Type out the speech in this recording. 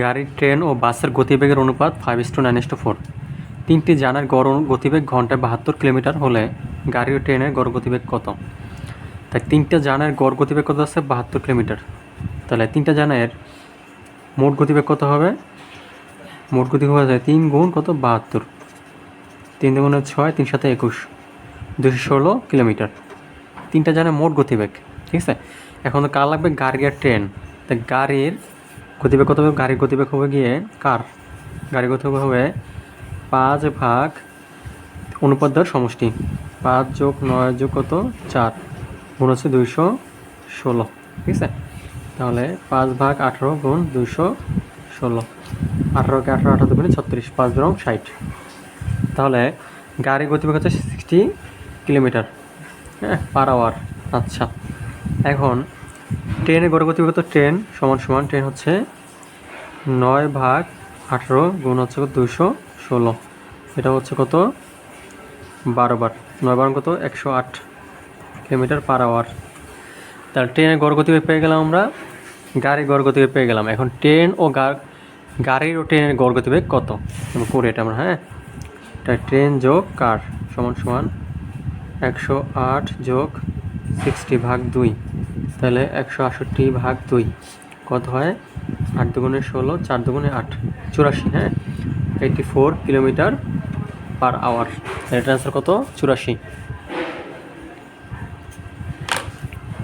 গাড়ির ট্রেন ও বাসের গতিবেগের অনুপাত five is to nine is to four তিনটি যানের গড় গতিবেগ ঘন্টায় বাহাত্তর কিলোমিটার হলে গাড়ি ও ট্রেনের গড় গতিবেগ কত? তাই তিনটা যানের গড় গতিবেগ কত আছে? বাহাত্তর কিলোমিটার। তাহলে তিনটা যানের মোট গতিবেগ কত হবে? মোট গতিবেগ হয়ে যায় তিন গুণ কত? বাহাত্তর। তিন গুণে ছয়, তিন সাথে একুশ। দুশো ষোলো কিলোমিটার। তিনটা যানের মোট গতিবেগ, ঠিক আছে? এখন তো কার লাগবে গাড়ি আর ট্রেন। তাই গাড়ির গতিবেগ কত হবে গাড়ির গতিবেগ হবে গিয়ে কার? গাড়ির গতিবেগ হবে পাঁচ ভাগ অনুপাত দেওয়ার সমষ্টি। পাঁচ যোগ নয় যোগ কত? চার। গুণ হচ্ছে দুইশো ষোলো। ঠিক আছে? তাহলে পাঁচ ভাগ আঠেরো গুণ দুইশো ষোলো। আঠারোকে আঠারো আঠারো গুণে ছত্রিশ। পাঁচ গ্রাম ষাট। তাহলে গাড়ির গতিবেগ হচ্ছে সিক্সটি কিলোমিটার হ্যাঁ? পার আওয়ার আচ্ছা। এখন ট্রেনের গড় গতিবেগ তো ট্রেন সমান সমান ট্রেন হচ্ছে নয় ভাগ আঠেরো গুণ হচ্ছে দুইশো ষোলো। এটা হচ্ছে কত? বারো বার। নয় বার কত? একশো আট কিলোমিটার পার আওয়ার। তাহলে ট্রেনের গড় গতিবেগ পেয়ে গেলাম আমরা গাড়ির গড় গতিবেগ পেয়ে গেলাম। এখন ট্রেন ও গাড়ির ও ট্রেনের গড় গতিবেগ কত করে এটা আমরা হ্যাঁ? এটা ট্রেন যোগ কার? সমান সমান একশো আট যোগ সিক্সটি ভাগ দুই। তাহলে একশো আষট্টি ভাগ দুই। কত হয়? আট দুগুণে ষোলো, চার দুগুণে আট। চুরাশি হ্যাঁ? Eighty four kilometre per hour. এটার অ্যান্সার কত? চুরাশি।